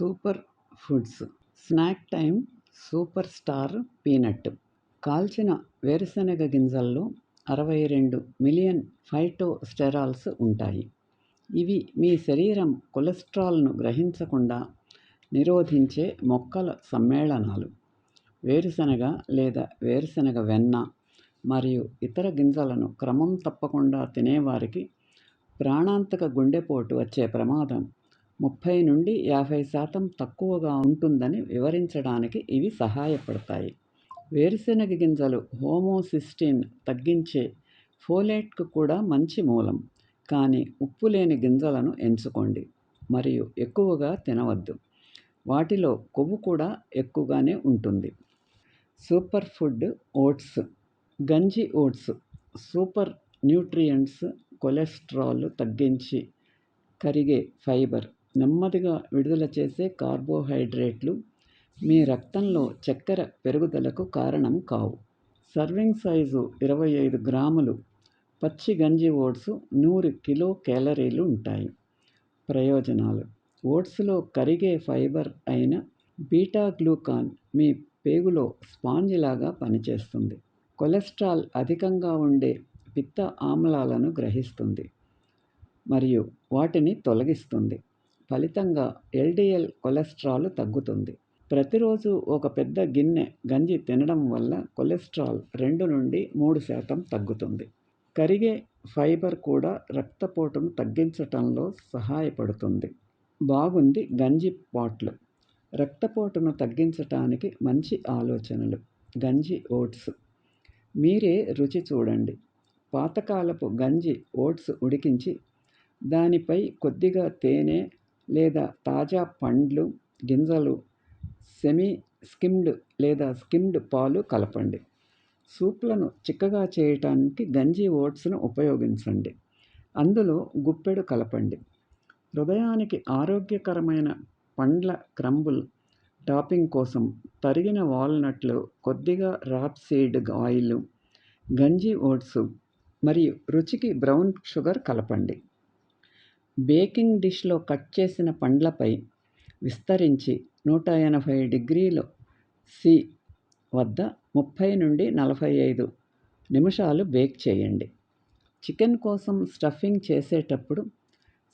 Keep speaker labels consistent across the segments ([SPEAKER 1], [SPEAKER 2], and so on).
[SPEAKER 1] Super foods. Snack time super star peanut. కాల్చిన వేరుశనగ గింజల్లో అరవై రెండు మిలియన్ ఫైటోస్టెరాల్స్ ఉంటాయి. ఇవి మీ శరీరం కొలెస్ట్రాల్ను గ్రహించకుండా నిరోధించే మొక్కల సమ్మేళనాలు. వేరుశనగ లేదా వేరుశనగ వెన్న మరియు ఇతర గింజలను క్రమం తప్పకుండా తినేవారికి ప్రాణాంతక గుండెపోటు వచ్చే ప్రమాదం ముప్పై నుండి యాభై శాతం తక్కువగా ఉంటుందని వివరించడానికి ఇవి సహాయపడతాయి. వేరుశెనగ గింజలు హోమోసిస్టిన్ తగ్గించే ఫోలేట్కు కూడా మంచి మూలం. కానీ ఉప్పు లేని గింజలను ఎంచుకోండి. మరియు ఎక్కువగా తినవద్దు. వాటిలో కొవ్వు కూడా ఎక్కువగానే ఉంటుంది. Super food oats. గంజి ఓట్స్. సూపర్ న్యూట్రియంట్స్ కొలెస్ట్రాల్ తగ్గించి కరిగే ఫైబర్. నెమ్మదిగా విడుదల చేసే కార్బోహైడ్రేట్లు మీ రక్తంలో చక్కెర పెరుగుదలకు కారణం కావు. సర్వింగ్ సైజు ఇరవై ఐదు గ్రాములు పచ్చి గంజి ఓట్స్ నూరు కిలో క్యాలరీలు ఉంటాయి. ప్రయోజనాలు ఓట్స్లో కరిగే ఫైబర్ అయిన బీటా గ్లూకాన్ మీ పేగులో స్పాంజిలాగా పనిచేస్తుంది. కొలెస్ట్రాల్ అధికంగా ఉండే పిత్త ఆమ్లాలను గ్రహిస్తుంది మరియు వాటిని తొలగిస్తుంది. ఫలితంగా ఎల్డిఎల్ కొలెస్ట్రాల్ తగ్గుతుంది. ప్రతిరోజు ఒక పెద్ద గిన్నె గంజి తినడం వల్ల కొలెస్ట్రాల్ రెండు నుండి మూడు శాతం తగ్గుతుంది. కరిగే ఫైబర్ కూడా రక్తపోటును తగ్గించటంలో సహాయపడుతుంది. బాగుంది గంజి పాట్లు. రక్తపోటును తగ్గించటానికి మంచి ఆలోచనలు. గంజి ఓట్స్. మీరే రుచి చూడండి. పాతకాలపు గంజి ఓట్స్ ఉడికించి దానిపై కొద్దిగా తేనె లేదా తాజా పండ్లు గింజలు సెమీ స్కిమ్డ్ లేదా స్కిమ్డ్ పాలు కలపండి. సూప్లను చిక్కగా చేయటానికి గంజి ఓట్స్ను ఉపయోగించండి. అందులో గుప్పెడు కలపండి. హృదయానికి ఆరోగ్యకరమైన పండ్ల క్రంబుల్ టాపింగ్ కోసం తరిగిన వాల్నట్లు కొద్దిగా రాప్సీడ్ ఆయిల్ గంజి ఓట్స్ మరియు రుచికి బ్రౌన్ షుగర్ కలపండి. బేకింగ్ డిష్లో కట్ చేసిన పండ్లపై విస్తరించి నూట ఎనభై డిగ్రీలు సి వద్ద ముప్పై నుండి నలభై ఐదు నిమిషాలు బేక్ చేయండి. చికెన్ కోసం స్టఫింగ్ చేసేటప్పుడు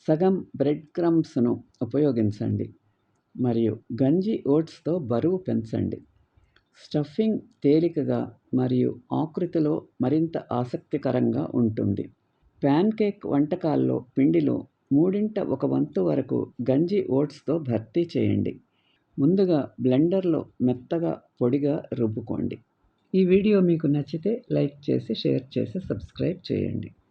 [SPEAKER 1] సగం బ్రెడ్ క్రమ్స్ను ఉపయోగించండి మరియు గంజి ఓట్స్తో బరువు పెంచండి. స్టఫింగ్ తేలికగా మరియు ఆకృతిలో మరింత ఆసక్తికరంగా ఉంటుంది. ప్యాన్ కేక్ వంటకాల్లో పిండిలో మూడింట ఒక వంతు వరకు గంజి ఓట్స్తో భర్తీ చేయండి. ముందుగా బ్లెండర్లో మెత్తగా పొడిగా రుబ్బుకోండి. ఈ వీడియో మీకు నచ్చితే లైక్ చేసి షేర్ చేసి సబ్స్క్రైబ్ చేయండి.